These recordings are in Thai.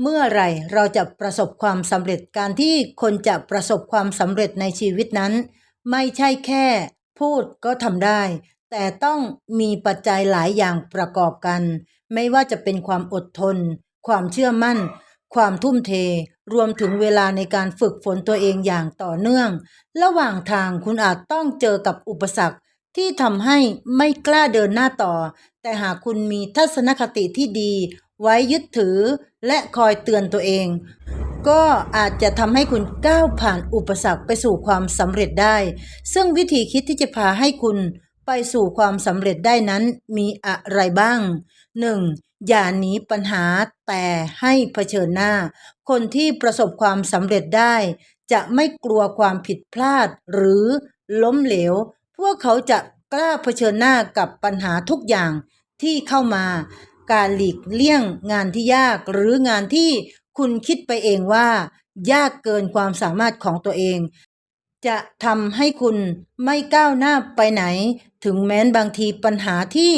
เมื่อไรเราจะประสบความสำเร็จการที่คนจะประสบความสำเร็จในชีวิตนั้น ไม่ใช่แค่ พูดก็ทำได้ แต่ต้องมีปัจจัยหลายอย่างประกอบกัน ไม่ว่าจะเป็นความอดทน ความเชื่อมั่น ความทุ่มเท รวมถึงเวลาในการฝึกฝนตัวเองอย่างต่อเนื่อง ระหว่างทางคุณอาจต้องเจอกับอุปสรรคที่ทำให้ไม่กล้าเดินหน้าต่อ แต่หากคุณมีทัศนคติที่ดี ไว้ยึดถือและคอยเตือนตัวเอง ก็อาจจะทำให้คุณก้าวผ่านอุปสรรคไปสู่ความสำเร็จได้ ซึ่งวิธีคิดที่จะพาให้คุณไปสู่ความสำเร็จได้นั้นมีอะไรบ้าง 1. อย่าหนีปัญหาแต่ให้เผชิญหน้า คนที่ประสบความสำเร็จได้ จะไม่กลัวความผิดพลาดหรือล้มเหลว พวกเขาจะกล้าเผชิญหน้ากับปัญหาทุกอย่างที่เข้ามา การหลีกเลี่ยงงานที่ยากหรืองานที่คุณคิดไปเองว่า ยากเกินความสามารถของตัวเอง จะทำให้คุณไม่ก้าวหน้าไปไหน ถึงแม้นบางทีปัญหาที่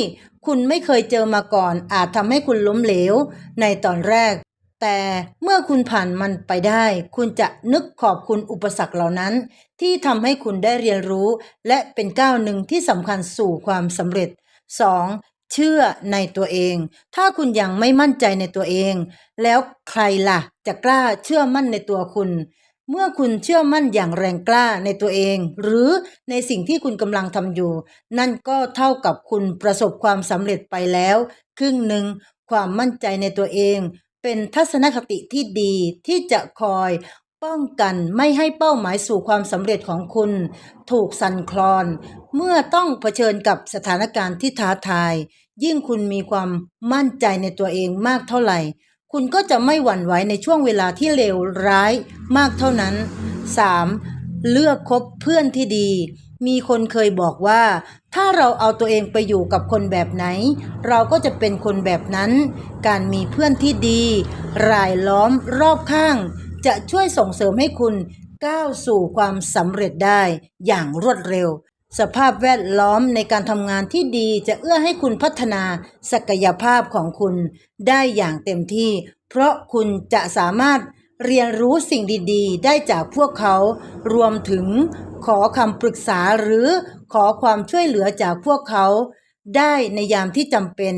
คุณไม่เคยเจอมาก่อน อาจทำให้คุณล้มเหลวในตอนแรก แต่เมื่อคุณผ่านมันไปได้ คุณจะนึกขอบคุณอุปสรรคเหล่านั้น ที่ทำให้คุณได้เรียนรู้ และเป็นก้าวหนึ่งที่สำคัญสู่ความสำเร็จ 2. เชื่อในตัวเอง ถ้าคุณยังไม่มั่นใจในตัวเอง แล้วใครล่ะ จะกล้าเชื่อมั่นในตัวคุณ เมื่อคุณเชื่อมั่นอย่างแรงกล้าในตัวเอง หรือในสิ่งที่คุณกำลังทำอยู่ นั่นก็เท่ากับคุณประสบความสำเร็จไปแล้ว ครึ่งหนึ่งความมั่นใจในตัวเอง เป็นทัศนคติที่ดีที่จะคอย ป้องกันไม่ให้เป้าหมายสู่ความสำเร็จของคุณ ถูกสั่นคลอน เมื่อต้องเผชิญกับสถานการณ์ที่ท้าทาย ยิ่งคุณมีความมั่นใจในตัวเองมากเท่าไหร่ คุณก็จะไม่หวั่นไหวในช่วงเวลาที่เลวร้ายมากเท่านั้น 3. เลือกคบเพื่อนที่ดี มีคนเคยบอกว่า ถ้าเราเอาตัวเองไปอยู่กับคนแบบไหน เราก็จะเป็นคนแบบนั้น การมีเพื่อนที่ดี รายล้อมรอบข้าง จะช่วยส่งเสริมให้คุณก้าวสู่ความสำเร็จได้อย่างรวดเร็ว สภาพแวดล้อมในการทำงานที่ดีจะเอื้อให้คุณพัฒนาศักยภาพของคุณได้อย่างเต็มที่ เพราะคุณจะสามารถเรียนรู้สิ่งดีๆ ได้จากพวกเขา รวมถึงขอคำปรึกษาหรือขอความช่วยเหลือจากพวกเขา ได้ในยามที่จำเป็น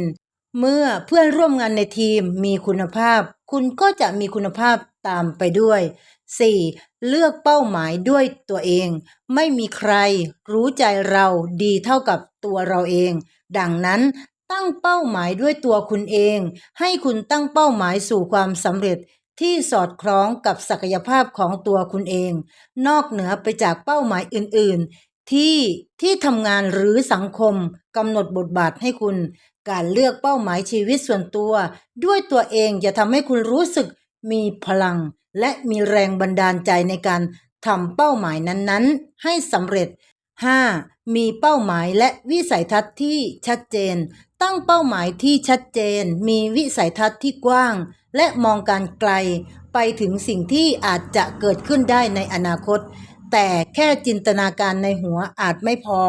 เมื่อเพื่อนร่วมงานในทีมมีคุณภาพ คุณก็จะมีคุณภาพ ตามไปด้วย 4. เลือกเป้าหมายด้วยตัวเอง ไม่มีใครรู้ใจเราดีเท่ากับตัวเราเอง ดังนั้นตั้งเป้าหมายด้วยตัวคุณเอง ให้คุณตั้งเป้าหมายสู่ความสำเร็จที่สอดคล้องกับศักยภาพของตัวคุณเอง นอกเหนือไปจากเป้าหมายอื่น ๆ ที่ที่ทำงานหรือสังคมกำหนดบทบาทให้คุณ การเลือกเป้าหมายชีวิตส่วนตัว ด้วยตัวเองจะทำให้คุณรู้สึก มีพลังและมีแรงบันดาลใจในการทำเป้าหมายนั้นๆ ให้สำเร็จ 5. มีเป้าหมายและวิสัยทัศน์ที่ชัดเจน ตั้งเป้าหมายที่ชัดเจน มีวิสัยทัศน์ที่กว้าง และมองการไกล ไปถึงสิ่งที่อาจจะเกิดขึ้นได้ในอนาคต แต่แค่จินตนาการในหัวอาจไม่พอ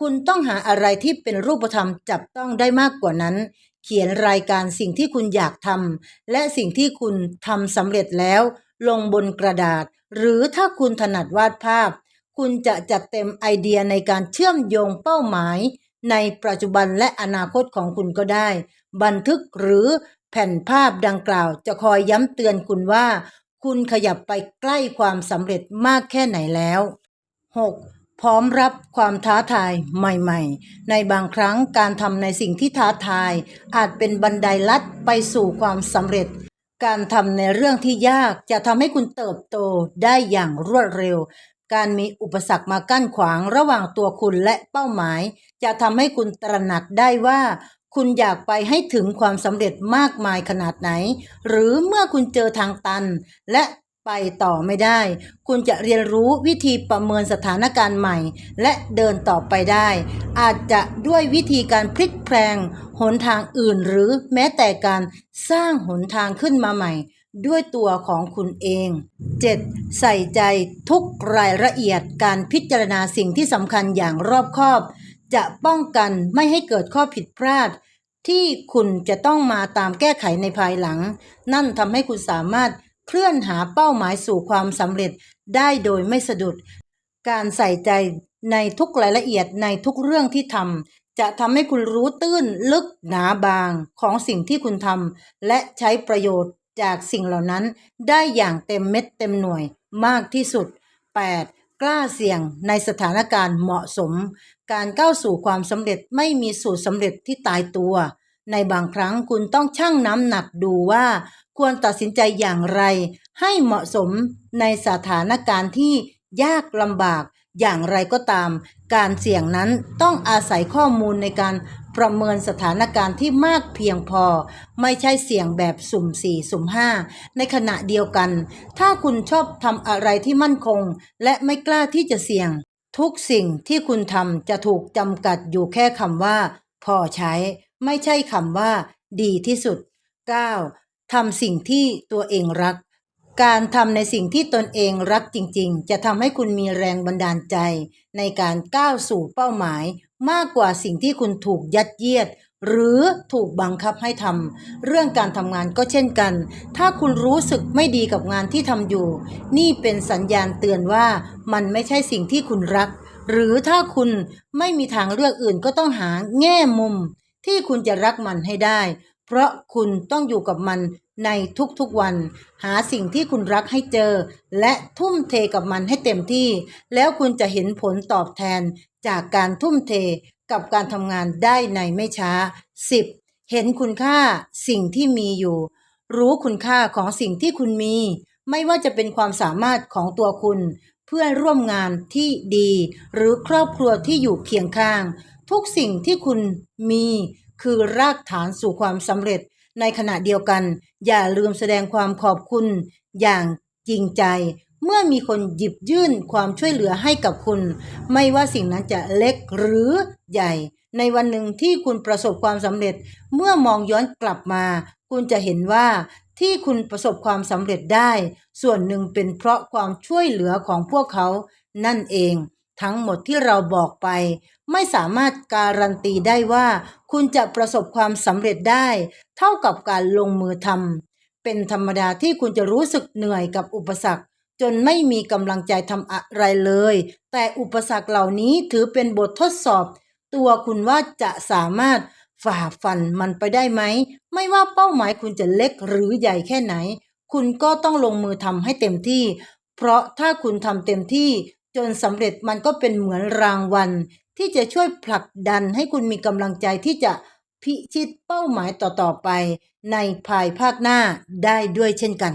คุณต้องหาอะไรที่เป็นรูปธรรมจับต้องได้มากกว่านั้น เขียนรายการสิ่งที่คุณอยากทำและสิ่งที่คุณทำสำเร็จแล้ว ลงบนกระดาษ หรือถ้าคุณถนัดวาดภาพ คุณจะจัดเต็มไอเดียในการเชื่อมโยงเป้าหมาย ในปัจจุบันและอนาคตของคุณก็ได้ บันทึกหรือแผ่นภาพดังกล่าวจะคอยย้ำเตือนคุณว่า คุณขยับไปใกล้ความสำเร็จมากแค่ไหนแล้ว 6. พร้อมรับความท้าทายใหม่ๆ ในบางครั้งการทำในสิ่งที่ท้าทาย อาจเป็นบันไดลัดไปสู่ความสำเร็จ การทำในเรื่องที่ยากจะทำให้คุณเติบโตได้อย่างรวดเร็ว การมีอุปสรรคมากั้นขวางระหว่างตัวคุณและเป้าหมาย จะทำให้คุณตระหนักได้ว่า คุณอยากไปให้ถึงความสำเร็จมากมายขนาดไหน หรือเมื่อคุณเจอทางตัน และ ไปต่อไม่ได้ คุณจะเรียนรู้วิธีประเมินสถานการณ์ใหม่ และเดินต่อไปได้ อาจจะด้วยวิธีการพลิกแพลงหนทางอื่นหรือแม้แต่การสร้างหนทางขึ้นมาใหม่ ด้วยตัวของคุณเอง 7. ใส่ใจทุกรายละเอียดการพิจารณาสิ่งที่สำคัญอย่างรอบคอบ จะป้องกันไม่ให้เกิดข้อผิดพลาดที่คุณจะต้องมาตามแก้ไขในภายหลัง นั่นทำให้คุณสามารถ เคลื่อนหาเป้าหมายสู่ความสำเร็จได้โดยไม่สะดุด การใส่ใจในทุกรายละเอียดในทุกเรื่องที่ทำจะทำให้คุณรู้ตื้นลึกหนาบางของสิ่งที่คุณทำและใช้ประโยชน์จากสิ่งเหล่านั้นได้อย่างเต็มเม็ดเต็มหน่วยมากที่สุด 8. กล้าเสี่ยงในสถานการณ์เหมาะสม การก้าวสู่ความสำเร็จไม่มีสูตรสำเร็จที่ตายตัว ในบางครั้งคุณต้องชั่งน้ำหนักดูว่า ควรตัดสินใจอย่างไร ให้เหมาะสมในสถานการณ์ที่ยากลำบากอย่างไรก็ตาม การเสี่ยงนั้นต้องอาศัยข้อมูลในการประเมินสถานการณ์ที่มากเพียงพอ ไม่ใช่เสี่ยงแบบสุ่มสี่สุ่มห้าในขณะเดียวกัน ถ้าคุณชอบทำอะไรที่มั่นคง และไม่กล้าที่จะเสี่ยง ทุกสิ่งที่คุณทำจะถูกจำกัดอยู่แค่คำว่า พอใช้ ไม่ใช่คำว่า ดีที่สุด 9. ทำสิ่งที่ตัวเองรัก การทำในสิ่งที่ตนเองรักจริงๆ จะทำให้คุณมีแรงบันดาลใจ ในการก้าวสู่เป้าหมาย มากกว่าสิ่งที่คุณถูกยัดเยียด หรือถูกบังคับให้ทำเรื่องการทำงานก็เช่นกัน ถ้าคุณรู้สึกไม่ดีกับงานที่ทำอยู่ นี่เป็นสัญญาณเตือนว่ามันไม่ใช่สิ่งที่คุณรัก หรือถ้าคุณไม่มีทางเลือกอื่นก็ต้องหาแง่มุมที่คุณจะรักมันให้ได้ เพราะคุณต้องอยู่กับมันในทุกๆวัน หาสิ่งที่คุณรักให้เจอ และทุ่มเทกับมันให้เต็มที่ แล้วคุณจะเห็นผลตอบแทนจากการทุ่มเทกับการทำงานได้ในไม่ช้า 10. เห็นคุณค่าสิ่งที่มีอยู่ รู้คุณค่าของสิ่งที่คุณมี ไม่ว่าจะเป็นความสามารถของตัวคุณ เพื่อนร่วมงานที่ดี หรือครอบครัวที่อยู่เคียงข้าง ทุกสิ่งที่คุณมี คือรากฐานสู่ความสำเร็จ ในขณะเดียวกัน อย่าลืมแสดงความขอบคุณ อย่างจริงใจ เมื่อมีคนหยิบยื่นความช่วยเหลือให้กับคุณ ไม่ว่าสิ่งนั้นจะเล็กหรือใหญ่ ในวันหนึ่งที่คุณประสบความสำเร็จ เมื่อมองย้อนกลับมา คุณจะเห็นว่าที่คุณประสบความสำเร็จได้ ส่วนหนึ่งเป็นเพราะความช่วยเหลือของพวกเขานั่นเอง ทั้งหมดที่เราบอกไป ไม่สามารถการันตีได้ว่า คุณจะประสบความสำเร็จได้ เท่ากับการลงมือทำเป็นธรรมดาที่คุณจะรู้สึกเหนื่อยกับอุปสรรค จนไม่มีกำลังใจทำอะไรเลย แต่อุปสรรคเหล่านี้ถือเป็นบททดสอบ ตัวคุณว่าจะสามารถฝ่าฟันมันไปได้ไหม ไม่ว่าเป้าหมายคุณจะเล็กหรือใหญ่แค่ไหน คุณก็ต้องลงมือทำให้เต็มที่ เพราะถ้าคุณทำเต็มที่ จนสำเร็จมันก็เป็นเหมือนรางวัล ที่จะช่วยผลักดันให้คุณมีกำลังใจที่จะพิชิตเป้าหมายต่อๆไปในภายภาคหน้าได้ด้วยเช่นกัน